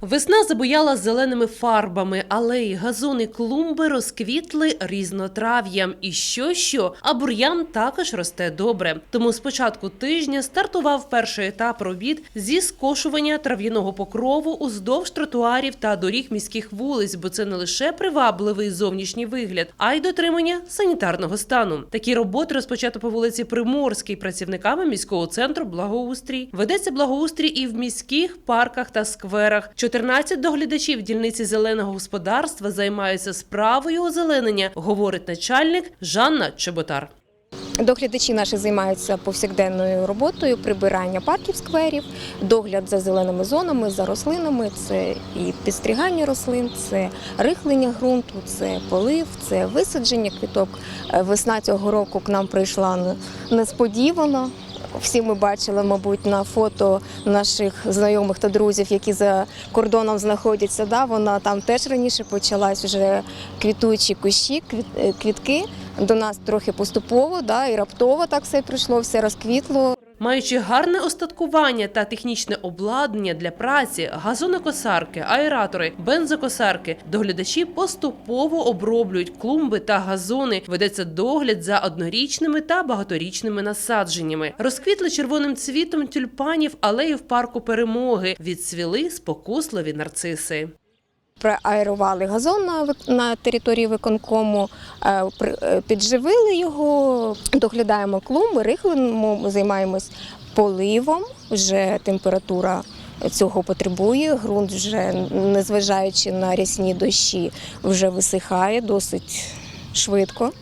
Весна забуяла зеленими фарбами, алеї, газони, клумби розквітли різнотрав'ям. І що що, а бур'ян також росте добре. Тому з початку тижня стартував перший етап робіт зі скошування трав'яного покрову уздовж тротуарів та доріг міських вулиць, бо це не лише привабливий зовнішній вигляд, а й дотримання санітарного стану. Такі роботи розпочато по вулиці Приморській працівниками міського центру благоустрій. Ведеться благоустрій і в міських парках та скверах. 14 доглядачів дільниці зеленого господарства займаються справою озеленення, говорить начальник Жанна Чеботар. Доглядачі наші займаються повсякденною роботою прибирання парків, скверів, догляд за зеленими зонами, за рослинами. Це і підстригання рослин, це рихлення ґрунту, це полив, це висадження квіток. Е, Весна цього року к нам прийшла несподівано. Всі ми бачили, мабуть, на фото наших знайомих та друзів, які за кордоном знаходяться. Да, вона там теж раніше почалась вже квітуючі кущі, е, квітки. До нас трохи поступово, да, і раптово так все прийшло, все розквітло. Маючи гарне остаткування та технічне обладнання для праці, газонокосарки, аератори, бензокосарки, доглядачі поступово оброблюють клумби та газони. Ведеться догляд за однорічними та багаторічними насадженнями. Розквітли червоним цвітом тюльпанів алеї в парку перемоги. Відцвіли спокусливі нарциси. Проаерували газон на, на території виконкому, е, е, підживили його, доглядаємо клумби, рихлимо, займаємось поливом. Вже температура цього потребує. Ґрунт вже, незважаючи на рясні дощі, вже висихає досить швидко.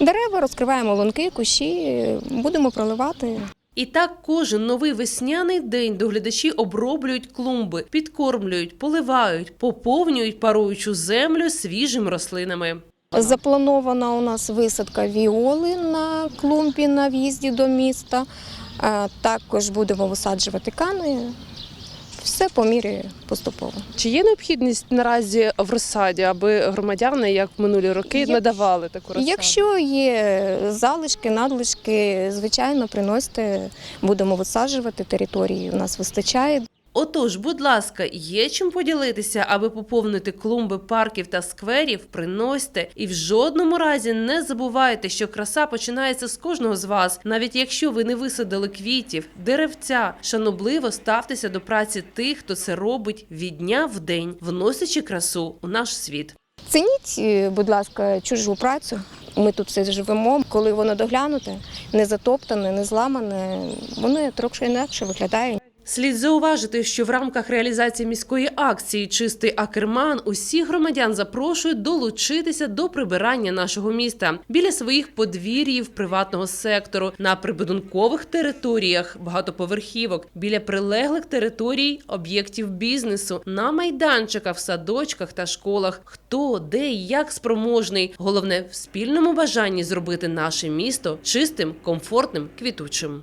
Дерева розкриваємо лунки, кущі, будемо проливати. І так кожен новий весняний день доглядачі оброблюють клумби, підкормлюють, поливають, поповнюють паруючу землю свіжими рослинами. Запланована у нас висадка віоли на клумбі на в'їзді до міста. Е, Також будемо висаджувати кани. Все по мірі поступово. Чи є необхідність наразі в розсаді, аби громадяни, як в минулі роки, Як- надавали таку розсаду? Якщо є залишки, надлишки, звичайно, приносите, будемо висаджувати території. У нас вистачає. Отож, будь ласка, є чим поділитися, аби поповнити клумби парків та скверів, приносьте. І в жодному разі не забувайте, що краса починається з кожного з вас, навіть якщо ви не висадили квітів, деревця. Шанобливо ставтеся до праці тих, хто це робить від дня в день, вносячи красу у наш світ. Цініть, е, будь ласка, чужу працю. Ми тут все живемо. Коли воно доглянуте, не затоптане, не зламане, воно трохи інакше виглядає. Слід зауважити, що в рамках реалізації міської акції Чистий Акерман усіх громадян запрошують долучитися до прибирання нашого міста біля своїх подвір'їв приватного сектору, на прибудинкових територіях багатоповерхівок, біля прилеглих територій об'єктів бізнесу, на майданчиках, в садочках та школах. Хто де і як спроможний. Головне в спільному бажанні зробити наше місто чистим, комфортним, квітучим.